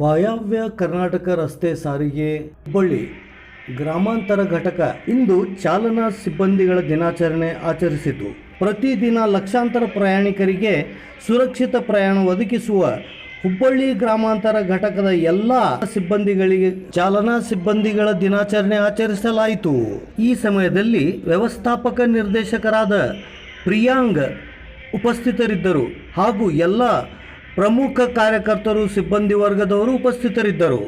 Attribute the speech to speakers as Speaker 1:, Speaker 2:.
Speaker 1: ವಾಯವ್ಯ ಕರ್ನಾಟಕ ರಸ್ತೆ ಸಾರಿಗೆ ಹುಬ್ಬಳ್ಳಿ. ಗ್ರಾಮಾಂತರ ಘಟಕ ಇಂದು ಚಾಲನಾ ಸಿಬ್ಬಂದಿಗಳ ದಿನಾಚರಣೆ ಆಚರಿಸಿತು. ಪ್ರತಿದಿನ ಲಕ್ಷಾಂತರ ಪ್ರಯಾಣಿಕರಿಗೆ ಸುರಕ್ಷಿತ ಪ್ರಯಾಣ ಒದಗಿಸುವ ಹುಬ್ಬಳ್ಳಿ ಗ್ರಾಮಾಂತರ ಘಟಕದ ಎಲ್ಲ ಸಿಬ್ಬಂದಿಗಳಿಗೆ ಚಾಲನಾ ಸಿಬ್ಬಂದಿಗಳ ದಿನಾಚರಣೆ ಆಚರಿಸಲಾಯಿತು. ಈ ಸಮಯದಲ್ಲಿ ವ್ಯವಸ್ಥಾಪಕ ನಿರ್ದೇಶಕರಾದ ಪ್ರಿಯಾಂಗ್ ಉಪಸ್ಥಿತರಿದ್ದರು ಹಾಗೂ ಎಲ್ಲ ಪ್ರಮುಖ ಕಾರ್ಯಕರ್ತರು ಸಿಬ್ಬಂದಿ ವರ್ಗದವರು ಉಪಸ್ಥಿತರಿದ್ದರು.